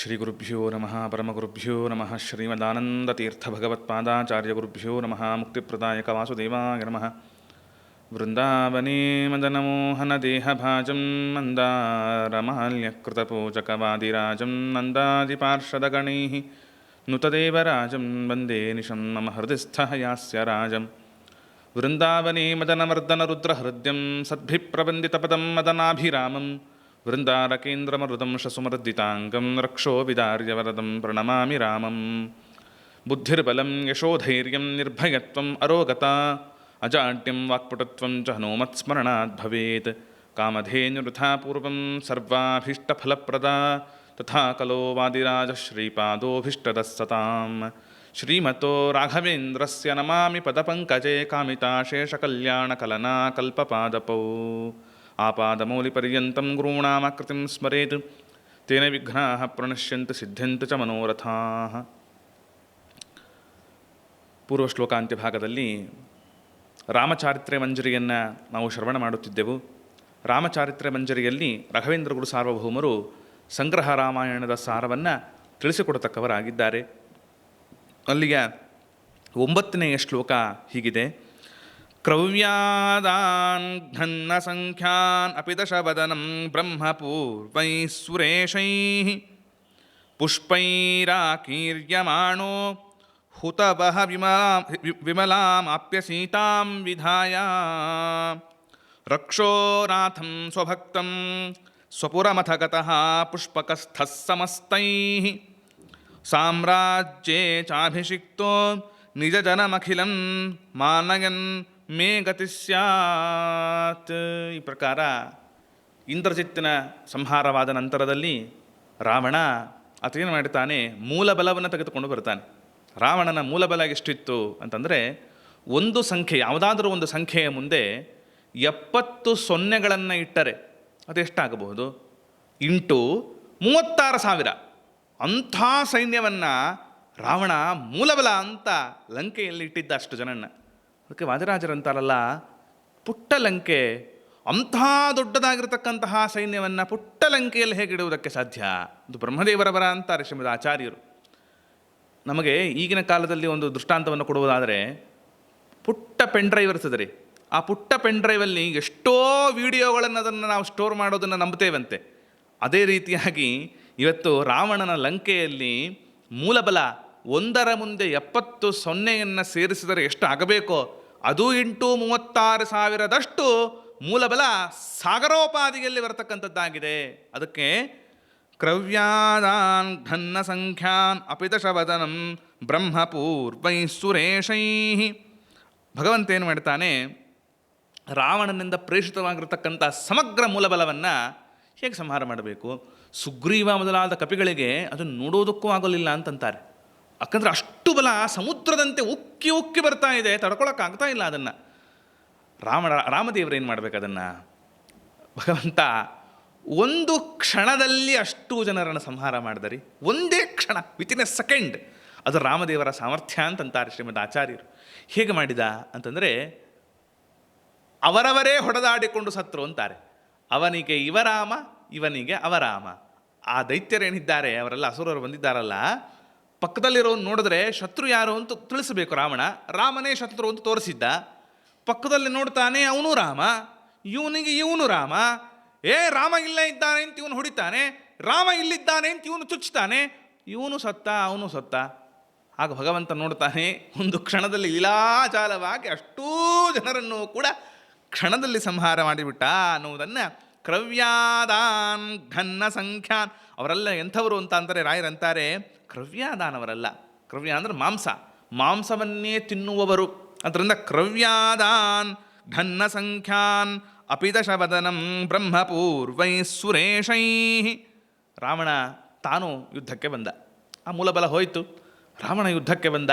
శ్రీగురుభ్యో నమ పరమగురుభ్యో నమ శ్రీమదానందతీర్థభగవత్పాదాచార్యగురుభ్యో నమ ముక్తిప్రదాయక వాసుదేవాయ నమ వృందావనే మదనమోహనదేహభాజం మందారమాల్యకృతపూజకవాదిరాజం మందాదిపార్షదగణై నుతదేవరాజం వందే నిశం మమ హృదిస్థహయాస్య రాజం వృందావనే మదనమర్దనరుద్రహృద్యం సద్భిప్రబందితపదం మదనాభిరామం वृन्दारकेन्द्रमरुदं शसुमर्दिताङ्गं रक्षो विदार्यवरदं प्रणमामि रामं बुद्धिर्बलं यशोधैर्यं निर्भयत्वम् अरोगता अजाड्यं वाक्पुटत्वं च हनूमत्स्मरणाद्भवेत् कामधेऽनुवृथापूर्वं सर्वाभीष्टफलप्रदा तथा कलो वादिराजश्रीपादोऽभीष्टदः सतां श्रीमतो राघवेन्द्रस्य नमामि पदपङ्कजे कामिता शेषकल्याणकलनाकल्पपादपौ। ಆಪಾದಮೌಲಿಪರ್ಯಂతం ಗುರುಣಾಮಾಕೃತಿಂ ಸ್ಮರೇತ್ ತೇನ ವಿಘ್ನಾ ಪ್ರಣಶ್ಯಂತ ಸಿದ್ಧಂತ ಚ ಮನೋರಥಾ ಪೂರ್ವ ಶ್ಲೋಕಾಂತ್ಯ ಭಾಗದಲ್ಲಿ ರಾಮಚಾರಿತ್ರ್ಯ ಮಂಜರಿಯನ್ನು ನಾವು ಶ್ರವಣ ಮಾಡುತ್ತಿದ್ದೆವು. ರಾಮಚಾರಿತ್ರ್ಯ ಮಂಜರಿಯಲ್ಲಿ ರಘವೇಂದ್ರ ಗುರು ಸಾರ್ವಭೌಮರು ಸಂಗ್ರಹ ರಾಮಾಯಣದ ಸಾರವನ್ನು ತಿಳಿಸಿಕೊಡತಕ್ಕವರಾಗಿದ್ದಾರೆ. ಅಲ್ಲಿಯ ಒಂಬತ್ತನೆಯ ಶ್ಲೋಕ ಹೀಗಿದೆ. ಕ್ರವ್ಯಾದಾನ್ ಘನ್ನ ಸಂಖ್ಯಾನ್ ಅಪಿ ದಶವದನಂ ಬ್ರಹ್ಮಪೂರ್ವೈ ಸುರೇಶೈ ಪುಷ್ಪೈರಾಕೀರ್ಯಮಾಣೋ ಹುತವಹ ವಿಮಲಾ ವಿಮಲಾಮಾಪ್ಯ ಸೀತಾಂ ವಿಧಾಯ ರಕ್ಷೋನಾಥಂ ಸ್ವಭಕ್ತಂ ಸ್ವಪುರಮಥ ಗತಃ ಪುಷ್ಪಕಸ್ಥಃ ಸಮಸ್ತೈಃ ಸಾಮ್ರಾಜ್ಯೇ ಚಾಭಿಷಿಕ್ತೋ ನಿಜಜನಮಖಿಲಂ ಮಾನಯನ್ ಮೇ ಗತಿ ಸ್ಯಾತ್ ಈ ಪ್ರಕಾರ ಇಂದ್ರಜಿತ್ತಿನ ಸಂಹಾರವಾದ ನಂತರದಲ್ಲಿ ರಾವಣ ಆತೇನು ಮಾಡ್ತಾನೆ ಮೂಲ ಬಲವನ್ನು ತೆಗೆದುಕೊಂಡು ಬರ್ತಾನೆ ರಾವಣನ ಮೂಲಬಲ ಎಷ್ಟಿತ್ತು ಅಂತಂದರೆ ಒಂದು ಸಂಖ್ಯೆ, ಯಾವುದಾದರೂ ಒಂದು ಸಂಖ್ಯೆಯ ಮುಂದೆ ಎಪ್ಪತ್ತು ಸೊನ್ನೆಗಳನ್ನು ಇಟ್ಟರೆ ಅದು ಅದೆಷ್ಟಾಗಬಹುದು ಇಂಟು ಮೂವತ್ತಾರು ಸಾವಿರ. ಅಂಥ ಸೈನ್ಯವನ್ನು ರಾವಣ ಮೂಲಬಲ ಅಂತ ಲಂಕೆಯಲ್ಲಿ ಇಟ್ಟಿದ್ದ ಅಷ್ಟು ಜನನ್ನ. ಅದಕ್ಕೆ ವಾದಿರಾಜರಂತಾರಲ್ಲ ಪುಟ್ಟ ಲಂಕೆ ಅಂಥ ದೊಡ್ಡದಾಗಿರತಕ್ಕಂತಹ ಸೈನ್ಯವನ್ನು ಪುಟ್ಟ ಲಂಕೆಯಲ್ಲಿ ಹೇಗಿಡುವುದಕ್ಕೆ ಸಾಧ್ಯ? ಅದು ಬ್ರಹ್ಮದೇವರ ಬರ ಅಂತಾರೆ ಶ್ರೀಮದ್ ಆಚಾರ್ಯರು. ನಮಗೆ ಈಗಿನ ಕಾಲದಲ್ಲಿ ಒಂದು ದೃಷ್ಟಾಂತವನ್ನು ಕೊಡುವುದಾದರೆ, ಪುಟ್ಟ ಪೆನ್ ಡ್ರೈವ್ ಇರ್ತದೆ ರೀ. ಆ ಪುಟ್ಟ ಪೆನ್ ಡ್ರೈವಲ್ಲಿ ಎಷ್ಟೋ ವಿಡಿಯೋಗಳನ್ನು ಅದನ್ನು ನಾವು ಸ್ಟೋರ್ ಮಾಡೋದನ್ನು ನಂಬುತ್ತೇವಂತೆ. ಅದೇ ರೀತಿಯಾಗಿ ಇವತ್ತು ರಾವಣನ ಲಂಕೆಯಲ್ಲಿ ಮೂಲಬಲ ಒಂದರ ಮುಂದೆ ಎಪ್ಪತ್ತು ಸೊನ್ನೆಯನ್ನು ಸೇರಿಸಿದರೆ ಎಷ್ಟು ಆಗಬೇಕೋ ಅದು ಇಂಟು ಮೂವತ್ತಾರು ಸಾವಿರದಷ್ಟು ಮೂಲಬಲ ಸಾಗರೋಪಾದಿಯಲ್ಲಿ ಬರತಕ್ಕಂಥದ್ದಾಗಿದೆ. ಅದಕ್ಕೆ ಕ್ರವ್ಯಾದಾನ್ ಘನ್ನ ಸಂಖ್ಯಾನ್ ಅಪಿತಶವದನಂ ಬ್ರಹ್ಮಪೂರ್ವೈ ಸುರೇಶೈ. ಭಗವಂತ ಏನು ಮಾಡ್ತಾನೆ? ರಾವಣನಿಂದ ಪ್ರೇಷಿತವಾಗಿರ್ತಕ್ಕಂಥ ಸಮಗ್ರ ಮೂಲಬಲವನ್ನು ಹೇಗೆ ಸಂಹಾರ ಮಾಡಬೇಕು? ಸುಗ್ರೀವ ಮೊದಲಾದ ಕಪಿಗಳಿಗೆ ಅದನ್ನು ನೋಡೋದಕ್ಕೂ ಆಗೋಲಿಲ್ಲ ಅಂತಂತಾರೆ. ಯಾಕಂದರೆ ಅಷ್ಟು ಬಲ ಸಮುದ್ರದಂತೆ ಉಕ್ಕಿ ಉಕ್ಕಿ ಬರ್ತಾ ಇದೆ, ತಡ್ಕೊಳಕ್ಕಾಗ್ತಾ ಇಲ್ಲ ಅದನ್ನು. ರಾಮ ರಾಮದೇವರು ಏನು ಮಾಡಬೇಕು ಅದನ್ನು? ಭಗವಂತ ಒಂದು ಕ್ಷಣದಲ್ಲಿ ಅಷ್ಟು ಜನರನ್ನು ಸಂಹಾರ ಮಾಡಿದರಿ. ಒಂದೇ ಕ್ಷಣ ವಿತಿನ್ ಎ ಸೆಕೆಂಡ್ ಅದು ರಾಮದೇವರ ಸಾಮರ್ಥ್ಯ ಅಂತಂತಾರೆ ಶ್ರೀಮದ್ ಆಚಾರ್ಯರು. ಹೇಗೆ ಮಾಡಿದ ಅಂತಂದರೆ, ಅವರವರೇ ಹೊಡೆದಾಡಿಕೊಂಡು ಸತ್ರು ಅಂತಾರೆ. ಅವನಿಗೆ ಇವರಾಮ, ಇವನಿಗೆ ಅವರಾಮ. ಆ ದೈತ್ಯರೇನಿದ್ದಾರೆ, ಅವರೆಲ್ಲ ಅಸುರರು ಬಂದಿದ್ದಾರಲ್ಲ ಪಕ್ಕದಲ್ಲಿರೋನು ನೋಡಿದ್ರೆ ಶತ್ರು ಯಾರು ಅಂತ ತಿಳಿಸಬೇಕು ರಾವಣ. ರಾಮನೇ ಶತ್ರು ಅಂತ ತೋರಿಸಿದ್ದ. ಪಕ್ಕದಲ್ಲಿ ನೋಡ್ತಾನೆ ಅವನು ರಾಮ. ಇವನಿಗೆ ಇವನು ರಾಮ. ಏ, ರಾಮ ಇಲ್ಲೇ ಇದ್ದಾನೆ ಅಂತ ಇವನು ಹೊಡಿತಾನೆ. ರಾಮ ಇಲ್ಲಿದ್ದಾನೆ ಅಂತ ಇವನು ಚುಚ್ಚುತ್ತಾನೆ ಇವನು ಸತ್ತ, ಅವನು ಸತ್ತ. ಆಗ ಭಗವಂತ ನೋಡ್ತಾನೆ, ಒಂದು ಕ್ಷಣದಲ್ಲಿ ಲೀಲಾಚಾಲವಾಗಿ ಅಷ್ಟೂ ಜನರನ್ನು ಕೂಡ ಕ್ಷಣದಲ್ಲಿ ಸಂಹಾರ ಮಾಡಿಬಿಟ್ಟ ಅನ್ನುವುದನ್ನು ಕ್ರವ್ಯಾದಾನ್ ಘನ್ನ ಸಂಖ್ಯಾನ್. ಅವರೆಲ್ಲ ಎಂಥವರು ಅಂತ ಅಂತಾರೆ ರಾಯರಂತಾರೆ ಕ್ರವ್ಯಾದಾನ್ ಅವರಲ್ಲ. ಕ್ರವ್ಯ ಅಂದರೆ ಮಾಂಸ. ಮಾಂಸವನ್ನೇ ತಿನ್ನುವವರು. ಅದರಿಂದ ಕ್ರವ್ಯಾದಾನ್ ಘನ್ನ ಸಂಖ್ಯಾನ್ ಅಪಿದಶವದನಂ ಬ್ರಹ್ಮಪೂರ್ವೈ ಸುರೇಶೈ. ರಾವಣ ತಾನು ಯುದ್ಧಕ್ಕೆ ಬಂದ. ಆ ಮೂಲಬಲ ಹೋಯಿತು. ರಾವಣ ಯುದ್ಧಕ್ಕೆ ಬಂದ.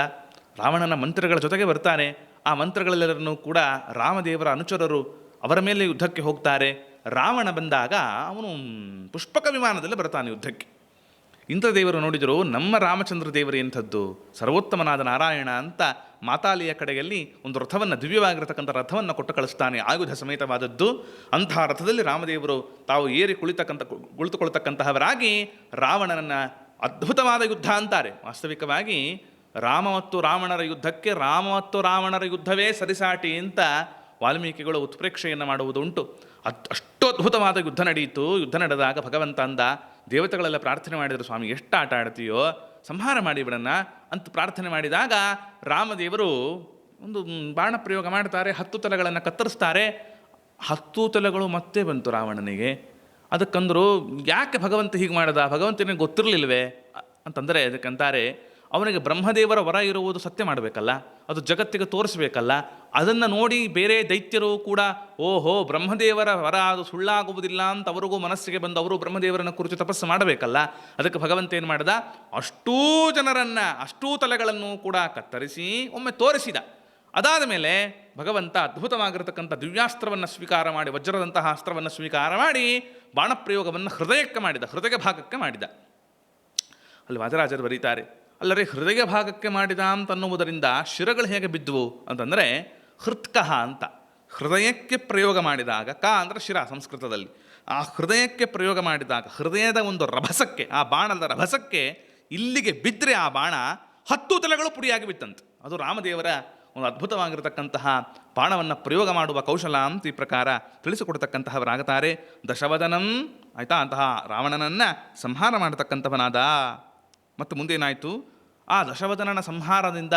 ರಾವಣನ ಮಂತ್ರಗಳ ಜೊತೆಗೆ ಬರ್ತಾನೆ. ಆ ಮಂತ್ರಗಳೆಲ್ಲರನ್ನೂ ಕೂಡ ರಾಮದೇವರ ಅನುಚರರು ಅವರ ಮೇಲೆ ಯುದ್ಧಕ್ಕೆ ಹೋಗ್ತಾರೆ. ರಾವಣ ಬಂದಾಗ ಅವನು ಪುಷ್ಪಕ ವಿಮಾನದಲ್ಲಿ ಬರ್ತಾನೆ ಯುದ್ಧಕ್ಕೆ. ಇಂದ್ರದೇವರು ನೋಡಿದರು ನಮ್ಮ ರಾಮಚಂದ್ರ ದೇವರು ಎಂಥದ್ದು? ಸರ್ವೋತ್ತಮನಾದ ನಾರಾಯಣ ಅಂತ ಮಾತಾಲಿಯ ಕಡೆಯಲ್ಲಿ ಒಂದು ರಥವನ್ನು, ದಿವ್ಯವಾಗಿರತಕ್ಕಂಥ ರಥವನ್ನು ಕೊಟ್ಟು ಕಳಿಸ್ತಾನೆ. ಆಯುಧ ಸಮೇತವಾದದ್ದು. ಅಂತಹ ರಥದಲ್ಲಿ ರಾಮದೇವರು ತಾವು ಏರಿ ಕುಳಿತಕ್ಕಂಥ, ಕುಳಿತುಕೊಳ್ತಕ್ಕಂತಹವರಾಗಿ ರಾವಣನನ್ನು ಅದ್ಭುತವಾದ ಯುದ್ಧ ಅಂತಾರೆ. ವಾಸ್ತವಿಕವಾಗಿ ರಾಮ ಮತ್ತು ರಾವಣರ ಯುದ್ಧಕ್ಕೆ ರಾಮ ಮತ್ತು ರಾವಣರ ಯುದ್ಧವೇ ಸರಿಸಾಟಿ ಅಂತ ವಾಲ್ಮೀಕಿಗಳು ಉತ್ಪ್ರೇಕ್ಷೆಯನ್ನು ಮಾಡುವುದುಂಟು. ಅದು ಅಷ್ಟು ಅದ್ಭುತವಾದ ಯುದ್ಧ ನಡೆಯಿತು. ಯುದ್ಧ ನಡೆದಾಗ ಭಗವಂತ ಅಂದ, ದೇವತೆಗಳೆಲ್ಲ ಪ್ರಾರ್ಥನೆ ಮಾಡಿದರು, ಸ್ವಾಮಿ, ಎಷ್ಟು ಆಟ ಆಡ್ತೀಯೋ, ಸಂಹಾರ ಮಾಡಿ ಬಿಡನ್ನ ಅಂತ ಪ್ರಾರ್ಥನೆ ಮಾಡಿದಾಗ ರಾಮದೇವರು ಒಂದು ಬಾಣ ಪ್ರಯೋಗ ಮಾಡ್ತಾರೆ, ಹತ್ತು ತಲೆಗಳನ್ನು ಕತ್ತರಿಸ್ತಾರೆ. ಹತ್ತು ತಲೆಗಳು ಮತ್ತೆ ಬಂತು ರಾವಣನಿಗೆ. ಅದಕ್ಕಂದರು, ಯಾಕೆ ಭಗವಂತ ಹೀಗೆ ಮಾಡದ? ಭಗವಂತನಿಗೆ ಗೊತ್ತಿರಲಿಲ್ವೇ? ಅಂತಂದರೆ ಅದಕ್ಕಂತಾರೆ ಅವನಿಗೆ ಬ್ರಹ್ಮದೇವರ ವರ ಇರುವುದು ಸತ್ಯ ಮಾಡಬೇಕಲ್ಲ, ಅದು ಜಗತ್ತಿಗೆ ತೋರಿಸಬೇಕಲ್ಲ, ಅದನ್ನು ನೋಡಿ ಬೇರೆ ದೈತ್ಯರು ಕೂಡ, ಓಹೋ, ಬ್ರಹ್ಮದೇವರ ವರ ಅದು ಸುಳ್ಳಾಗುವುದಿಲ್ಲ ಅಂತ ಅವರಿಗೂ ಮನಸ್ಸಿಗೆ ಬಂದು ಅವರು ಬ್ರಹ್ಮದೇವರನ್ನು ಕುರಿತು ತಪಸ್ಸು ಮಾಡಬೇಕಲ್ಲ, ಅದಕ್ಕೆ ಭಗವಂತ ಏನು ಮಾಡಿದ? ಅಷ್ಟೂ ಜನರನ್ನು, ಅಷ್ಟೂ ತಲೆಗಳನ್ನು ಕೂಡ ಕತ್ತರಿಸಿ ಒಮ್ಮೆ ತೋರಿಸಿದ. ಅದಾದ ಮೇಲೆ ಭಗವಂತ ಅದ್ಭುತವಾಗಿರತಕ್ಕಂಥ ದಿವ್ಯಾಸ್ತ್ರವನ್ನು ಸ್ವೀಕಾರ ಮಾಡಿ, ವಜ್ರದಂತಹ ಅಸ್ತ್ರವನ್ನು ಸ್ವೀಕಾರ ಮಾಡಿ, ಬಾಣಪ್ರಯೋಗವನ್ನು ಹೃದಯಕ್ಕೆ ಮಾಡಿದ ಹೃದಯ ಭಾಗಕ್ಕೆ ಮಾಡಿದ. ಅಲ್ಲಿ ವಾದರಾಜರು ಬರೀತಾರೆ ಅಲ್ಲರೆ ಹೃದಯ ಭಾಗಕ್ಕೆ ಮಾಡಿದ ಅಂತನ್ನುವುದರಿಂದ ಶಿರಗಳು ಹೇಗೆ ಬಿದ್ದುವು ಅಂತಂದರೆ ಹೃತ್ಕಹ ಅಂತ. ಹೃದಯಕ್ಕೆ ಪ್ರಯೋಗ ಮಾಡಿದಾಗ, ಕ ಅಂದರೆ ಶಿರ ಸಂಸ್ಕೃತದಲ್ಲಿ. ಆ ಹೃದಯಕ್ಕೆ ಪ್ರಯೋಗ ಮಾಡಿದಾಗ, ಹೃದಯದ ಒಂದು ರಭಸಕ್ಕೆ, ಆ ಬಾಣದ ರಭಸಕ್ಕೆ ಇಲ್ಲಿಗೆ ಬಿದ್ದರೆ ಆ ಬಾಣ ಹತ್ತು ತಲೆಗಳು ಪುಡಿಯಾಗಿ ಬಿತ್ತಂತೆ. ಅದು ರಾಮದೇವರ ಒಂದು ಅದ್ಭುತವಾಗಿರತಕ್ಕಂತಹ ಬಾಣವನ್ನು ಪ್ರಯೋಗ ಮಾಡುವ ಕೌಶಲ ಅಂತ ಈ ಪ್ರಕಾರ ತಿಳಿಸಿಕೊಡ್ತಕ್ಕಂತಹವರಾಗುತ್ತಾರೆ ದಶವದನಂ, ಆಯಿತಾ? ಅಂತಹ ರಾವಣನನ್ನು ಸಂಹಾರ ಮಾಡತಕ್ಕಂಥವನಾದ ಮತ್ತು ಮುಂದೇನಾಯಿತು? ಆ ದಶವದನನ ಸಂಹಾರದಿಂದ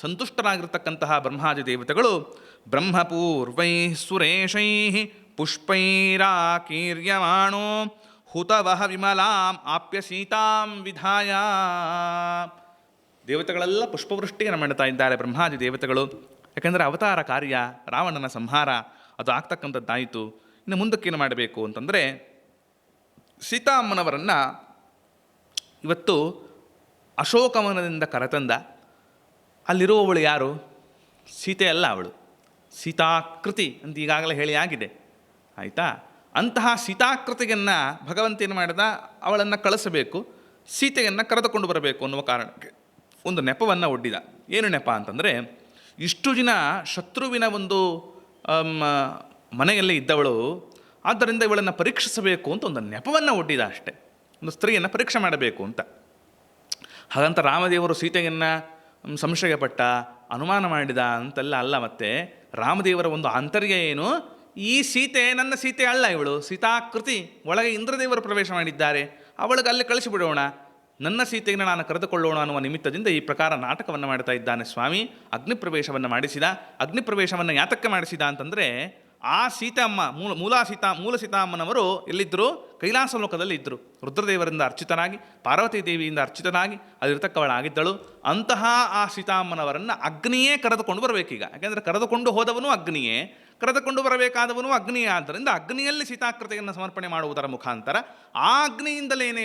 ಸಂತುಷ್ಟರಾಗಿರ್ತಕ್ಕಂತಹ ಬ್ರಹ್ಮಾದಿ ದೇವತೆಗಳು ಬ್ರಹ್ಮಪೂರ್ವೈ ಸುರೇಶೈ ಪುಷ್ಪೈರಾಕೀರ್ಯಮಾಣೋ ಹುತವಹ ವಿಮಲಾಂ ಆಪ್ಯ ಸೀತಾಂ ವಿಧಾಯ. ದೇವತೆಗಳೆಲ್ಲ ಪುಷ್ಪವೃಷ್ಟಿಯನ್ನು ಮಾಡ್ತಾ ಇದ್ದಾರೆ ಬ್ರಹ್ಮಾದಿ ದೇವತೆಗಳು. ಯಾಕೆಂದರೆ ಅವತಾರ ಕಾರ್ಯ, ರಾವಣನ ಸಂಹಾರ, ಅದು ಆಗ್ತಕ್ಕಂಥದ್ದಾಯಿತು. ಇನ್ನು ಮುಂದಕ್ಕೇನು ಮಾಡಬೇಕು ಅಂತಂದರೆ ಸೀತಾಮ್ಮನವರನ್ನು ಇವತ್ತು ಅಶೋಕವನದಿಂದ ಕರೆತಂದ. ಅಲ್ಲಿರುವವಳು ಯಾರು? ಸೀತೆ ಅಲ್ಲ ಅವಳು. ಸೀತಾಕೃತಿ ಅಂತ ಈಗಾಗಲೇ ಹೇಳಿ ಆಗಿದೆ. ಆಯಿತಾ? ಅಂತಹ ಸೀತಾಕೃತಿಯನ್ನು ಭಗವಂತ ಏನು ಮಾಡಿದ? ಅವಳನ್ನು ಕಳಿಸಬೇಕು. ಸೀತೆಯನ್ನು ಕರೆದುಕೊಂಡು ಬರಬೇಕು ಅನ್ನುವ ಕಾರಣಕ್ಕೆ ಒಂದು ನೆಪವನ್ನು ಒಡ್ಡಿದ. ಏನು ನೆಪ ಅಂತಂದರೆ, ಇಷ್ಟು ದಿನ ಶತ್ರುವಿನ ಒಂದು ಮನೆಯಲ್ಲಿ ಇದ್ದವಳು. ಆದ್ದರಿಂದ ಇವಳನ್ನು ಪರೀಕ್ಷಿಸಬೇಕು ಅಂತ ಒಂದು ನೆಪವನ್ನು ಒಡ್ಡಿದ ಅಷ್ಟೆ. ಒಂದು ಸ್ತ್ರೀಯನ್ನು ಪರೀಕ್ಷೆ ಮಾಡಬೇಕು ಅಂತ. ಹಾಗಂತ ರಾಮದೇವರು ಸೀತೆಯನ್ನು ಸಂಶಯಪಟ್ಟ, ಅನುಮಾನ ಮಾಡಿದ ಅಂತೆಲ್ಲ ಅಲ್ಲ ಮತ್ತೆ. ರಾಮದೇವರ ಒಂದು ಆಂತರ್ಯ ಏನು? ಈ ಸೀತೆ ನನ್ನ ಸೀತೆ ಅಲ್ಲ ಇವಳು. ಸೀತಾಕೃತಿ ಒಳಗೆ ಇಂದ್ರದೇವರು ಪ್ರವೇಶ ಮಾಡಿದ್ದಾರೆ. ಅವಳಿಗೆ ಅಲ್ಲಿ ಕಳಿಸಿಬಿಡೋಣ. ನನ್ನ ಸೀತೆಯನ್ನು ನಾನು ಕರೆದುಕೊಳ್ಳೋಣ ಅನ್ನುವ ನಿಮಿತ್ತದಿಂದ ಈ ಪ್ರಕಾರ ನಾಟಕವನ್ನು ಮಾಡ್ತಾ ಇದ್ದಾನೆ ಸ್ವಾಮಿ. ಅಗ್ನಿ ಪ್ರವೇಶವನ್ನು ಮಾಡಿಸಿದ. ಅಗ್ನಿಪ್ರವೇಶವನ್ನು ಯಾತಕ್ಕೆ ಮಾಡಿಸಿದ ಅಂತಂದರೆ, ಆ ಸೀತಮ್ಮ, ಮೂಲ ಮೂಲ ಸೀತಾ, ಮೂಲ ಸೀತಾಮ್ಮನವರು ಎಲ್ಲಿದ್ದರು ಕೈಲಾಸ ಲೋಕದಲ್ಲಿ ಇದ್ದರು. ರುದ್ರದೇವರಿಂದ ಅರ್ಚಿತನಾಗಿ, ಪಾರ್ವತಿ ದೇವಿಯಿಂದ ಅರ್ಚಿತನಾಗಿ ಅಲ್ಲಿರ್ತಕ್ಕವಳಾಗಿದ್ದಳು. ಅಂತಹ ಆ ಸೀತಾಮ್ಮನವರನ್ನು ಅಗ್ನಿಯೇ ಕರೆದುಕೊಂಡು ಬರಬೇಕೀಗ. ಯಾಕೆಂದರೆ ಕರೆದುಕೊಂಡು ಹೋದವನು ಅಗ್ನಿಯೇ, ಕರೆದುಕೊಂಡು ಬರಬೇಕಾದವನು ಅಗ್ನಿಯೇ. ಆದ್ದರಿಂದ ಅಗ್ನಿಯಲ್ಲಿ ಸೀತಾಕೃತಿಯನ್ನು ಸಮರ್ಪಣೆ ಮಾಡುವುದರ ಮುಖಾಂತರ ಆ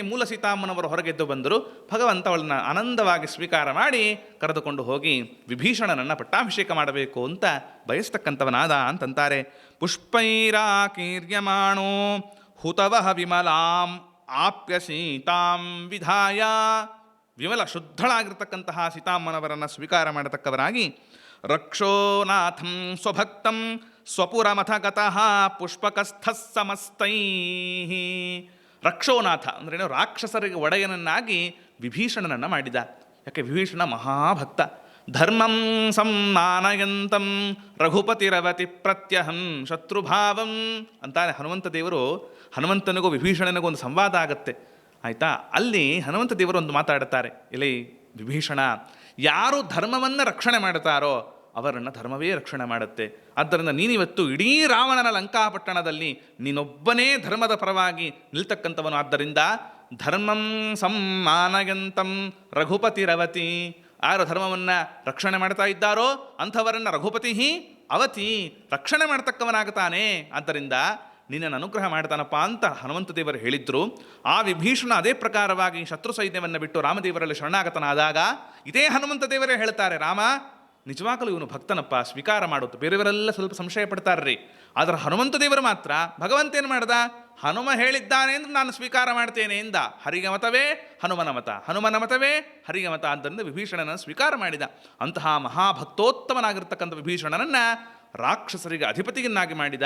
ಮೂಲ ಸೀತಾಮ್ಮನವರು ಹೊರಗೆದ್ದು ಬಂದರು. ಭಗವಂತ ಅವಳನ್ನು ಆನಂದವಾಗಿ ಸ್ವೀಕಾರ ಮಾಡಿ ಕರೆದುಕೊಂಡು ಹೋಗಿ ವಿಭೀಷಣನನ್ನು ಪಟ್ಟಾಭಿಷೇಕ ಮಾಡಬೇಕು ಅಂತ ಬಯಸ್ತಕ್ಕಂಥವನಾದ ಅಂತಂತಾರೆ. ಪುಷ್ಪೈರಾಕೀರ್ಯಮಾಣೋ ಹುತವಹ ವಿಮಲಾಂ ಆಪ್ಯ ಸೀತಾಂ ವಿಧಾಯ. ವಿಮಲ ಶುದ್ಧಳಾಗಿರ್ತಕ್ಕಂತಹ ಸೀತಾಮ್ಮನವರನ್ನು ಸ್ವೀಕಾರ ಮಾಡತಕ್ಕವರಾಗಿ ರಕ್ಷೋನಾಥಂ ಸ್ವಭಕ್ತಂ ಸ್ವಪುರಮಥಗತಃ ಪುಷ್ಪಕಸ್ಥ ಸಮಸ್ತೈ. ರಕ್ಷೋನಾಥ ಅಂದ್ರೇನು ರಾಕ್ಷಸರಿಗೆ ಒಡೆಯನನ್ನಾಗಿ ವಿಭೀಷಣನನ್ನು ಮಾಡಿದ. ಯಾಕೆ? ವಿಭೀಷಣ ಮಹಾಭಕ್ತ. ಧರ್ಮಂ ಸಂಮಾನಯಂತಂ ರಘುಪತಿರವತಿ ಪ್ರತ್ಯಹಂ ಶತ್ರುಭಾವಂ ಅಂತಾನೆ ಹನುಮಂತ ದೇವರು ಹನುಮಂತನಿಗೂ ವಿಭೀಷಣನಿಗೂ ಒಂದು ಸಂವಾದ ಆಗತ್ತೆ. ಆಯಿತಾ? ಅಲ್ಲಿ ಹನುಮಂತ ದೇವರು ಒಂದು ಮಾತಾಡುತ್ತಾರೆ ಇಲ್ಲಿ ವಿಭೀಷಣ, ಯಾರು ಧರ್ಮವನ್ನು ರಕ್ಷಣೆ ಮಾಡುತ್ತಾರೋ ಅವರನ್ನು ಧರ್ಮವೇ ರಕ್ಷಣೆ ಮಾಡುತ್ತೆ. ಆದ್ದರಿಂದ ನೀನಿವತ್ತು ಇಡೀ ರಾವಣನ ಲಂಕಾಪಟ್ಟಣದಲ್ಲಿ ನೀನೊಬ್ಬನೇ ಧರ್ಮದ ಪರವಾಗಿ ನಿಲ್ತಕ್ಕಂಥವನು. ಆದ್ದರಿಂದ ಧರ್ಮಂ ಸಮ್ಮಾನಯಂತಂ ರಘುಪತಿರವತಿ ಯಾರು ಧರ್ಮವನ್ನು ರಕ್ಷಣೆ ಮಾಡ್ತಾ ಇದ್ದಾರೋ ಅಂಥವರನ್ನು ರಘುಪತಿ ಅವತಿ ರಕ್ಷಣೆ ಮಾಡ್ತಕ್ಕವನಾಗ್ತಾನೆ. ಆದ್ದರಿಂದ ನಿನ್ನನ್ನು ಅನುಗ್ರಹ ಮಾಡ್ತಾನಪ್ಪ ಅಂತ ಹನುಮಂತ ದೇವರು ಹೇಳಿದ್ರು. ಆ ವಿಭೀಷಣ ಅದೇ ಪ್ರಕಾರವಾಗಿ ಶತ್ರು ಸೈನ್ಯವನ್ನು ಬಿಟ್ಟು ರಾಮದೇವರಲ್ಲಿ ಶರಣಾಗತನಾದಾಗ ಇದೇ ಹನುಮಂತ ದೇವರೇ ಹೇಳ್ತಾರೆ, ರಾಮ ನಿಜವಾಗಲೂ ಇವನು ಭಕ್ತನಪ್ಪ, ಸ್ವೀಕಾರ ಮಾಡುತ್ತೆ ಬೇರೆಯವರೆಲ್ಲ ಸ್ವಲ್ಪ ಸಂಶಯ ಪಡ್ತಾರ್ರಿ. ಆದರೆ ಹನುಮಂತ ದೇವರು ಮಾತ್ರ, ಭಗವಂತ ಏನು ಮಾಡ್ದ? ಹನುಮ ಹೇಳಿದ್ದಾನೆ ಎಂದು ನಾನು ಸ್ವೀಕಾರ ಮಾಡ್ತೇನೆ ಎಂದ. ಹರಿಗೆ ಮತವೇ, ಹನುಮನ ಮತ. ಹನುಮನ ಮತವೇ, ಹರಿಗೆ ಮತ ಆದ್ದರಿಂದ ವಿಭೀಷಣನ ಸ್ವೀಕಾರ ಮಾಡಿದ. ಅಂತಹ ಮಹಾಭಕ್ತೋತ್ತಮನಾಗಿರ್ತಕ್ಕಂಥ ವಿಭೀಷಣನನ್ನು ರಾಕ್ಷಸರಿಗೆ ಅಧಿಪತಿಯನ್ನಾಗಿ ಮಾಡಿದ.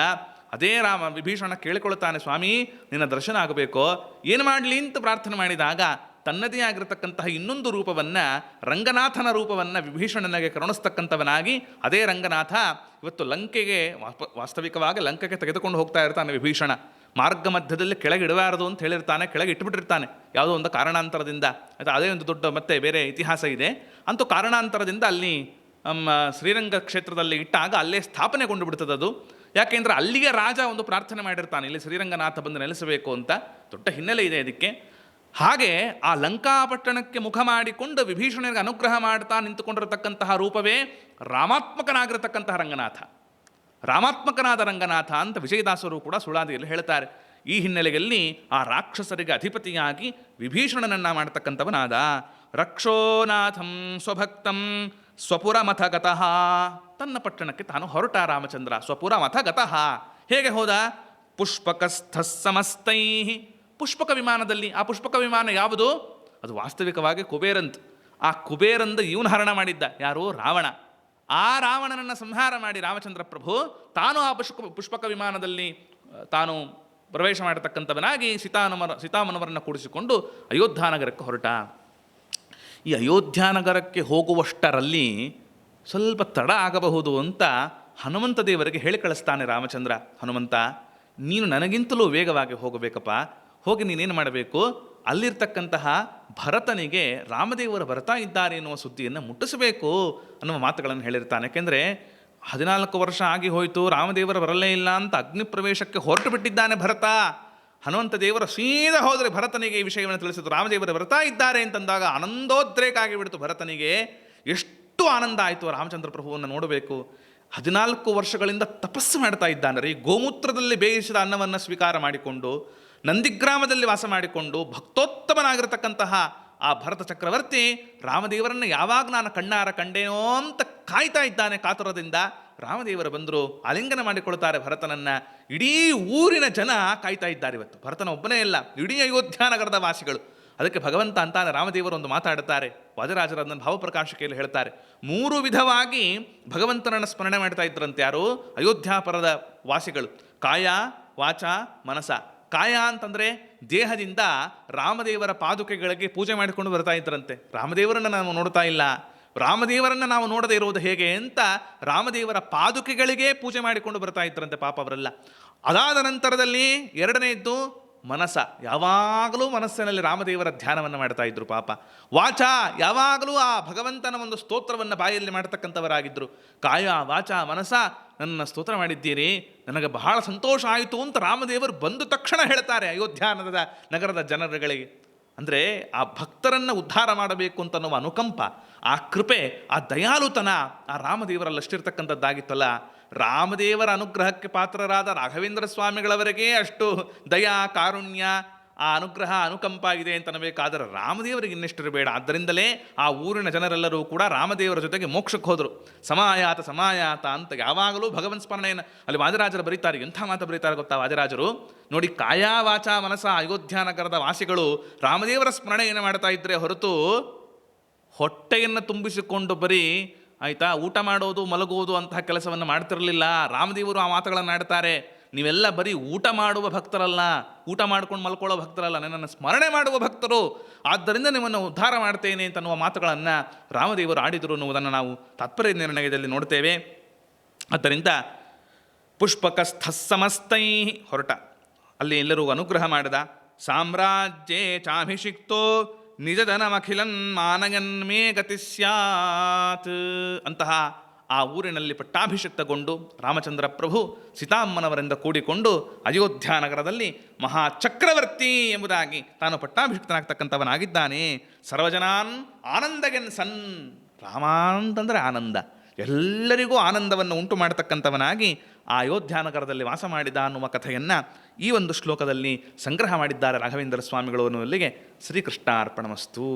ಅದೇ ರಾಮ ವಿಭೀಷಣ ಕೇಳಿಕೊಳ್ಳುತ್ತಾನೆ, ಸ್ವಾಮಿ, ನಿನ್ನ ದರ್ಶನ ಆಗಬೇಕೋ? ಏನು ಮಾಡಲಿ ಅಂತ ಪ್ರಾರ್ಥನೆ ಮಾಡಿದಾಗ ತನ್ನದೇ ಆಗಿರತಕ್ಕಂತಹ ಇನ್ನೊಂದು ರೂಪವನ್ನು ರಂಗನಾಥನ ರೂಪವನ್ನು ವಿಭೀಷಣನಿಗೆ ಕರುಣಿಸ್ತಕ್ಕಂಥವನಾಗಿ ಅದೇ ರಂಗನಾಥ ಇವತ್ತು ಲಂಕೆಗೆ ವಾಸ್ತವಿಕವಾಗಿ ಲಂಕೆಗೆ ತೆಗೆದುಕೊಂಡು ಹೋಗ್ತಾ ಇರ್ತಾನೆ ವಿಭೀಷಣ. ಮಾರ್ಗ ಮಧ್ಯದಲ್ಲಿ ಕೆಳಗೆ ಇಡಬಾರದು ಅಂತ ಹೇಳಿರ್ತಾನೆ, ಕೆಳಗೆ ಇಟ್ಬಿಟ್ಟಿರ್ತಾನೆ. ಯಾವುದೋ ಒಂದು ಕಾರಣಾಂತರದಿಂದ. ಆಯ್ತಾ, ಅದೇ ಒಂದು ದೊಡ್ಡ ಮತ್ತೆ ಬೇರೆ ಇತಿಹಾಸ ಇದೆ. ಅಂತೂ ಕಾರಣಾಂತರದಿಂದ ಅಲ್ಲಿ ಶ್ರೀರಂಗ ಕ್ಷೇತ್ರದಲ್ಲಿ ಇಟ್ಟಾಗ ಅಲ್ಲೇ ಸ್ಥಾಪನೆಗೊಂಡು ಬಿಡ್ತದೆ ಅದು. ಯಾಕೆಂದ್ರೆ ಅಲ್ಲಿಗೆ ರಾಜ ಒಂದು ಪ್ರಾರ್ಥನೆ ಮಾಡಿರ್ತಾನೆ, ಇಲ್ಲಿ ಶ್ರೀರಂಗನಾಥ ಬಂದು ನೆಲೆಸಬೇಕು ಅಂತ. ದೊಡ್ಡ ಹಿನ್ನೆಲೆ ಇದೆ ಅದಕ್ಕೆ ಹಾಗೆ ಆ ಲಂಕಾಪಟ್ಟಣಕ್ಕೆ ಮುಖ ಮಾಡಿಕೊಂಡು ವಿಭೀಷಣನಿಗೆ ಅನುಗ್ರಹ ಮಾಡ್ತಾ ನಿಂತುಕೊಂಡಿರತಕ್ಕಂತಹ ರೂಪವೇ ರಾಮಾತ್ಮಕನಾಗಿರತಕ್ಕಂತಹ ರಂಗನಾಥ. ರಾಮಾತ್ಮಕನಾದ ರಂಗನಾಥ ಅಂತ ವಿಜಯದಾಸರು ಕೂಡ ಸುಳಾದಿಯಲ್ಲಿ ಹೇಳ್ತಾರೆ. ಈ ಹಿನ್ನೆಲೆಯಲ್ಲಿ ಆ ರಾಕ್ಷಸರಿಗೆ ಅಧಿಪತಿಯಾಗಿ ವಿಭೀಷಣನನ್ನ ಮಾಡತಕ್ಕಂಥವನಾದ ರಕ್ಷೋನಾಥಂ ಸ್ವಭಕ್ತಂ ಸ್ವಪುರ ಮಥಗತಃ ತನ್ನ ಪಟ್ಟಣಕ್ಕೆ ತಾನು ಹೊರಟ ರಾಮಚಂದ್ರ ಸ್ವಪುರ ಮಥಗತಃ ಹೇಗೆ ಹೋದ? ಪುಷ್ಪಕಸ್ಥ ಸಮಸ್ತೈ ಪುಷ್ಪಕ ವಿಮಾನದಲ್ಲಿ, ಆ ಪುಷ್ಪಕ ವಿಮಾನ ಯಾವುದು? ಅದು ವಾಸ್ತವಿಕವಾಗಿ ಕುಬೇರಂತ್. ಆ ಕುಬೇರಂದ ಇವನು ಹರಣ ಮಾಡಿದ್ದ. ಯಾರು? ರಾವಣ. ಆ ರಾವಣನನ್ನು ಸಂಹಾರ ಮಾಡಿ ರಾಮಚಂದ್ರ ಪ್ರಭು, ತಾನು ಆ ಪುಷ್ಪ, ಪುಷ್ಪಕ ವಿಮಾನದಲ್ಲಿ ತಾನು ಪ್ರವೇಶ ಮಾಡತಕ್ಕಂಥವನಾಗಿ ಸೀತಾನಮರ, ಸೀತಾಮನವರನ್ನು ಕೂಡಿಸಿಕೊಂಡು ಅಯೋಧ್ಯಾನಗರಕ್ಕೆ ಹೊರಟ. ಈ ಅಯೋಧ್ಯಾನಗರಕ್ಕೆ ಹೋಗುವಷ್ಟರಲ್ಲಿ ಸ್ವಲ್ಪ ತಡ ಆಗಬಹುದು ಅಂತ ಹನುಮಂತ ದೇವರಿಗೆ ಹೇಳಿ ಕಳಿಸ್ತಾನೆ ರಾಮಚಂದ್ರ. ಹನುಮಂತ, ನೀನು ನನಗಿಂತಲೂ ವೇಗವಾಗಿ ಹೋಗಬೇಕಪ್ಪ. ಹೋಗಿ ನೀನೇನು ಮಾಡಬೇಕು? ಅಲ್ಲಿರ್ತಕ್ಕಂತಹ ಭರತನಿಗೆ ರಾಮದೇವರು ಬರ್ತಾ ಇದ್ದಾರೆ ಎನ್ನುವ ಸುದ್ದಿಯನ್ನು ಮುಟ್ಟಿಸಬೇಕು ಅನ್ನುವ ಮಾತುಗಳನ್ನು ಹೇಳಿರ್ತಾನೆ. ಯಾಕೆಂದರೆ ಹದಿನಾಲ್ಕು ವರ್ಷ ಆಗಿ ಹೋಯಿತು, ರಾಮದೇವರು ಬರಲೇ ಇಲ್ಲ ಅಂತ ಅಗ್ನಿ ಪ್ರವೇಶಕ್ಕೆ ಹೊರಟು ಬಿಟ್ಟಿದ್ದಾನೆ ಭರತ. ಹನುಮಂತ ದೇವರ ಸೀದಾ ಹೋದರೆ ಭರತನಿಗೆ ಈ ವಿಷಯವನ್ನು ತಿಳಿಸಿತು ರಾಮದೇವರು ಬರ್ತಾ ಇದ್ದಾರೆ ಅಂತಂದಾಗ ಆನಂದೋದ್ರೇಕ ಆಗಿಬಿಡ್ತು ಭರತನಿಗೆ. ಎಷ್ಟು ಆನಂದ ಆಯಿತು ರಾಮಚಂದ್ರ ಪ್ರಭುವನ್ನು ನೋಡಬೇಕು. ಹದಿನಾಲ್ಕು ವರ್ಷಗಳಿಂದ ತಪಸ್ಸು ಮಾಡ್ತಾ ಇದ್ದಾನೆ. ರೀ ಗೋಮೂತ್ರದಲ್ಲಿ ಬೇಯಿಸಿದ ಅನ್ನವನ್ನು ಸ್ವೀಕಾರ ಮಾಡಿಕೊಂಡು ನಂದಿಗ್ರಾಮದಲ್ಲಿ ವಾಸ ಮಾಡಿಕೊಂಡು ಭಕ್ತೋತ್ತಮನಾಗಿರತಕ್ಕಂತಹ ಆ ಭರತ ಚಕ್ರವರ್ತಿ ರಾಮದೇವರನ್ನು ಯಾವಾಗ ನಾನು ಕಣ್ಣಾರ ಕಂಡೇನೋ ಅಂತ ಕಾಯ್ತಾ ಇದ್ದಾನೆ ಕಾತುರದಿಂದ, ರಾಮದೇವರು ಬಂದರು ಆಲಿಂಗನ ಮಾಡಿಕೊಳ್ತಾರೆ ಭರತನನ್ನು. ಇಡೀ ಊರಿನ ಜನ ಕಾಯ್ತಾ ಇದ್ದಾರೆ ಇವತ್ತು. ಭರತನ ಒಬ್ಬನೇ ಇಲ್ಲ, ಇಡೀ ಅಯೋಧ್ಯಾನಗರದ ವಾಸಿಗಳು. ಅದಕ್ಕೆ ಭಗವಂತ ಅಂತಾನೆ ರಾಮದೇವರು ಒಂದು ಮಾತಾಡುತ್ತಾರೆ ವಾದರಾಜರ ಅದನ್ನು ಭಾವಪ್ರಕಾಶಿಕೆಯಲ್ಲಿ ಹೇಳ್ತಾರೆ, ಮೂರು ವಿಧವಾಗಿ ಭಗವಂತನನ್ನು ಸ್ಮರಣೆ ಮಾಡ್ತಾ ಇದ್ರಂತೆ ಯಾರು? ಅಯೋಧ್ಯಾಪರದ ವಾಸಿಗಳು. ಕಾಯ, ವಾಚ, ಮನಸ. ಕಾಯ ಅಂತಂದರೆ ದೇಹದಿಂದ ರಾಮದೇವರ ಪಾದುಕೆಗಳಿಗೆ ಪೂಜೆ ಮಾಡಿಕೊಂಡು ಬರ್ತಾ ಇದ್ರಂತೆ. ರಾಮದೇವರನ್ನು ನಾವು ನೋಡ್ತಾ ಇಲ್ಲ. ರಾಮದೇವರನ್ನು ನಾವು ನೋಡದೇ ಇರುವುದು ಹೇಗೆ ಅಂತ ರಾಮದೇವರ ಪಾದುಕೆಗಳಿಗೆ ಪೂಜೆ ಮಾಡಿಕೊಂಡು ಬರ್ತಾ ಇದ್ರಂತೆ ಪಾಪ ಅವರೆಲ್ಲ. ಅದಾದ ನಂತರದಲ್ಲಿ ಎರಡನೆಯದ್ದು ಮನಸ. ಯಾವಾಗಲೂ ಮನಸ್ಸಿನಲ್ಲಿ ರಾಮದೇವರ ಧ್ಯಾನವನ್ನು ಮಾಡ್ತಾ ಇದ್ರು ಪಾಪ. ವಾಚ, ಯಾವಾಗಲೂ ಆ ಭಗವಂತನ ಒಂದು ಸ್ತೋತ್ರವನ್ನು ಬಾಯಲ್ಲಿ ಮಾಡ್ತಕ್ಕಂಥವರಾಗಿದ್ದರು ಕಾಯ, ವಾಚ, ಮನಸ, ನನ್ನ ಸ್ತೋತ್ರ ಮಾಡಿದ್ದೀರಿ, ನನಗೆ ಬಹಳ ಸಂತೋಷ ಆಯಿತು ಅಂತ ರಾಮದೇವರು ಬಂದ ತಕ್ಷಣ ಹೇಳ್ತಾರೆ ಅಯೋಧ್ಯಾನದ ನಗರದ ಜನರುಗಳಿಗೆ. ಅಂದರೆ ಆ ಭಕ್ತರನ್ನು ಉದ್ಧಾರ ಮಾಡಬೇಕು ಅಂತ ಅನ್ನುವ ಅನುಕಂಪ, ಆ ಕೃಪೆ, ಆ ದಯಾಲುತನ ಆ ರಾಮದೇವರಲ್ಲಿ ಅಷ್ಟಿರ್ತಕ್ಕಂಥದ್ದಾಗಿತ್ತಲ್ಲ ರಾಮದೇವರ ಅನುಗ್ರಹಕ್ಕೆ ಪಾತ್ರರಾದ ರಾಘವೇಂದ್ರ ಸ್ವಾಮಿಗಳವರೆಗೆ ಅಷ್ಟು ದಯಾ, ಕಾರುಣ್ಯ, ಆ ಅನುಗ್ರಹ ಅನುಕಂಪ ಆಗಿದೆ ಅಂತನಬೇಕಾದರೆ ರಾಮದೇವರಿಗೆ ಇನ್ನಷ್ಟಿರಬೇಡ ಬೇಡ. ಆದ್ದರಿಂದಲೇ ಆ ಊರಿನ ಜನರೆಲ್ಲರೂ ಕೂಡ ರಾಮದೇವರ ಜೊತೆಗೆ ಮೋಕ್ಷಕ್ಕೆ ಹೋದರು. ಸಮಾಯಾತ ಸಮಾಯಾತ ಅಂತ ಯಾವಾಗಲೂ ಭಗವನ್ ಸ್ಮರಣೆಯನ್ನು ಅಲ್ಲಿ ವಾಜರಾಜರು ಬರೀತಾರೆ. ಎಂಥ ಮಾತು ಬರೀತಾರೆ ಗೊತ್ತಾ ವಾಜರಾಜರು? ನೋಡಿ ಕಾಯಾ ವಾಚ ಮನಸ ಅಯೋಧ್ಯ ನಗರದ ವಾಸಿಗಳು ರಾಮದೇವರ ಸ್ಮರಣೆಯನ್ನು ಮಾಡ್ತಾ ಇದ್ದರೆ ಹೊರತು ಹೊಟ್ಟೆಯನ್ನು ತುಂಬಿಸಿಕೊಂಡು ಬರೀ ಆಯಿತಾ? ಊಟ ಮಾಡೋದು, ಮಲಗುವುದು ಅಂತಹ ಕೆಲಸವನ್ನು ಮಾಡ್ತಿರಲಿಲ್ಲ. ರಾಮದೇವರು ಆ ಮಾತುಗಳನ್ನು ಆಡ್ತಾರೆ. ನೀವೆಲ್ಲ ಬರೀ ಊಟ ಮಾಡುವ ಭಕ್ತರಲ್ಲ. ಊಟ ಮಾಡ್ಕೊಂಡು ಮಲ್ಕೊಳ್ಳೋ ಭಕ್ತರಲ್ಲ. ನನ್ನನ್ನು ಸ್ಮರಣೆ ಮಾಡುವ ಭಕ್ತರು. ಆದ್ದರಿಂದ ನಿಮ್ಮನ್ನು ಉದ್ಧಾರ ಮಾಡ್ತೇನೆ ಅಂತನ್ನುವ ಮಾತುಗಳನ್ನು ರಾಮದೇವರು ಆಡಿದರು ಅನ್ನುವುದನ್ನು ನಾವು ತಾತ್ಪರ್ಯ ನಿರ್ಣಯದಲ್ಲಿ ನೋಡ್ತೇವೆ. ಆದ್ದರಿಂದ ಪುಷ್ಪಕಸ್ಥ ಸಮಸ್ತೈ ಹೊರಟ. ಅಲ್ಲಿ ಎಲ್ಲರೂ ಅನುಗ್ರಹ ಮಾಡಿದ. ಸಾಮ್ರಾಜ್ಯೇ ಚಾಭಿಷಿಕ್ತೋ ನಿಜಧನಮಖಿಲನ್ ಮಾನಗನ್ಮೇ ಗತಿ ಸ್ಯಾತ್ ಅಂತಹ ಆ ಊರಿನಲ್ಲಿ ಪಟ್ಟಾಭಿಷಿಕ್ತಗೊಂಡು ರಾಮಚಂದ್ರ ಪ್ರಭು ಸೀತಾಮ್ಮನವರಿಂದ ಕೂಡಿಕೊಂಡು ಅಯೋಧ್ಯ ನಗರದಲ್ಲಿ ಮಹಾಚಕ್ರವರ್ತಿ ಎಂಬುದಾಗಿ ತಾನು ಪಟ್ಟಾಭಿಷಿಕ್ತನಾಗ್ತಕ್ಕಂಥವನಾಗಿದ್ದಾನೆ. ಸರ್ವಜನಾನ್ ಆನಂದಗೆನ್ ಸನ್. ರಾಮ ಅಂತಂದರೆ ಆನಂದ. ಎಲ್ಲರಿಗೂ ಆನಂದವನ್ನು ಉಂಟು ಮಾಡತಕ್ಕಂಥವನಾಗಿ ಆ ಅಯೋಧ್ಯಾನಗರದಲ್ಲಿ ವಾಸ ಮಾಡಿದ ಅನ್ನುವ ಕಥೆಯನ್ನು ಈ ಒಂದು ಶ್ಲೋಕದಲ್ಲಿ ಸಂಗ್ರಹ ಮಾಡಿದ್ದಾರೆ ರಾಘವೇಂದ್ರ ಸ್ವಾಮಿಗಳು ಅನ್ನುವಲ್ಲಿಗೆ ಶ್ರೀಕೃಷ್ಣಾರ್ಪಣಮಸ್ತು.